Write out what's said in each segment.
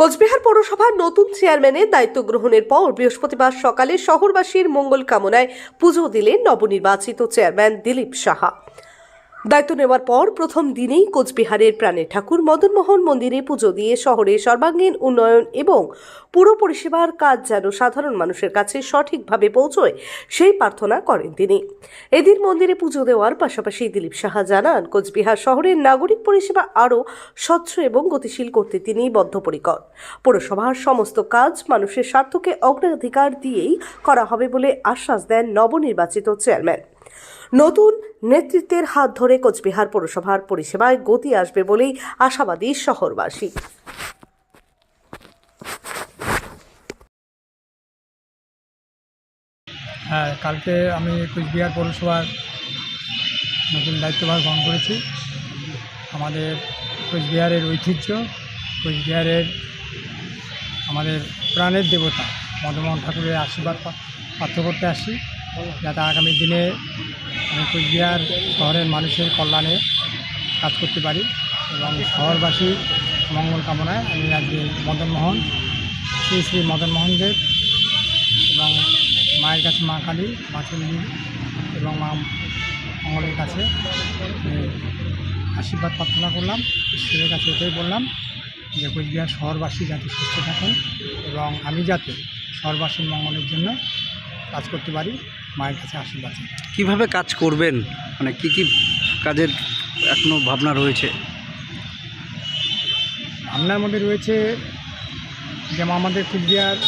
কোচবিহার পৌরসভার নতুন চেয়ারম্যানের দায়িত্ব গ্রহণের পর বৃহস্পতিবার সকালে শহরবাসীর মঙ্গল কামনায় পুজো দিলেন নবনির্বাচিত চেয়ারম্যান দিলীপ সাহা। দায়িত্ব নেওয়ার পর প্রথম দিনেই কোচবিহারের প্রাণের ঠাকুর মদনমোহন মন্দিরে পুজো দিয়ে শহরে সর্বাঙ্গীন উন্নয়ন এবং পুর পরিষেবার কাজ যেন সাধারণ মানুষের কাছে সঠিকভাবে পৌঁছয়, সেই প্রার্থনা করেন তিনি। এদিন মন্দিরে পুজো দেওয়ার পাশাপাশি দিলীপ সাহা জানান, কোচবিহার শহরের নাগরিক পরিষেবা আরও স্বচ্ছ এবং গতিশীল করতে তিনি বদ্ধপরিকর। পৌরসভার সমস্ত কাজ মানুষের স্বার্থকে অগ্রাধিকার দিয়েই করা হবে বলে আশ্বাস দেন নবনির্বাচিত চেয়ারম্যান। নতুন নেতৃত্বের হাত ধরে কোচবিহার পৌরসভার পরিষেবায় গতি আসবে বলেই আশাবাদী শহরবাসী। হ্যাঁ কালকে আমি কোচবিহার পৌরসভার নতুন দায়িত্বভার গ্রহণ করেছি। আমাদের কোচবিহারের ঐতিহ্য, কোচবিহারের আমাদের প্রাণের দেবতা, মদনমোহন ঠাকুরের আশীর্বাদ পা- প্রার্থ করতে আসি। যাতে আগামী দিনে কোচবিহার শহরের মানুষের কল্যাণে কাজ করতে পারি এবং শহরবাসীর মঙ্গল কামনায় আমি আজকে মদনমোহন শ্রী শ্রী মদনমোহন দেব এবং মায়ের কাছে মা কালী, মা চণ্ডী এবং মা মঙ্গলের কাছে আশীর্বাদ প্রার্থনা করলাম, ঈশ্বরের কাছে এটাই বললাম যে কোচবিহার শহরবাসী যাতে সুস্থ থাকেন এবং আমি যাতে শহরবাসীর মঙ্গলের জন্য কাজ করতে পারি। মায়ের কাছে আশীর্বাদ চাই। কীভাবে কাজ করবেন? মানে কি কি কাজের এখনও ভাবনা রয়েছে? আপনার মধ্যে রয়েছে যেমন আমাদের কুচবিহার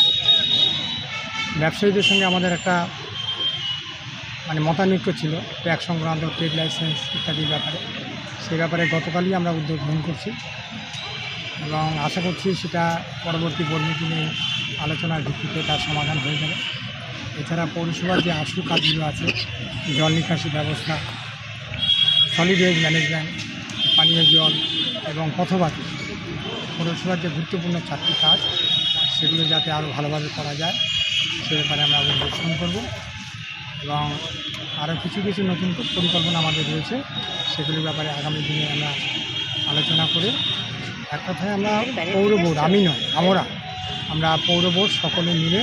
ব্যবসায়ীদের সঙ্গে আমাদের একটা মানে মতানৈক্য ছিল ট্যাক্স সংক্রান্ত ট্রেড লাইসেন্স ইত্যাদির ব্যাপারে। সেই ব্যাপারে গতকালই আমরা উদ্যোগ গ্রহণ করছি এবং আশা করছি সেটা পরবর্তী বোর্ড মিটিংয়ে আলোচনার ভিত্তিতে তার সমাধান হয়ে যাবে। এছাড়া পৌরসভার যে আশু কাজগুলো আছে, জল নিকাশি ব্যবস্থা সলিড ওয়েজ ম্যানেজমেন্ট পানীয় জল এবং পথবাতি পৌরসভার যে গুরুত্বপূর্ণ চারটি কাজ, সেগুলো যাতে আরও ভালোভাবে করা যায়, সে ব্যাপারে আমরা পরিদর্শন করব এবং আরও কিছু কিছু নতুন পরিকল্পনা আমাদের রয়েছে, সেগুলির ব্যাপারে আগামী দিনে আমরা আলোচনা করে, এক কথায় আমরা পৌর বোর্ড, আমি নয়, আমরা আমরা পৌর বোর্ড সকলে মিলে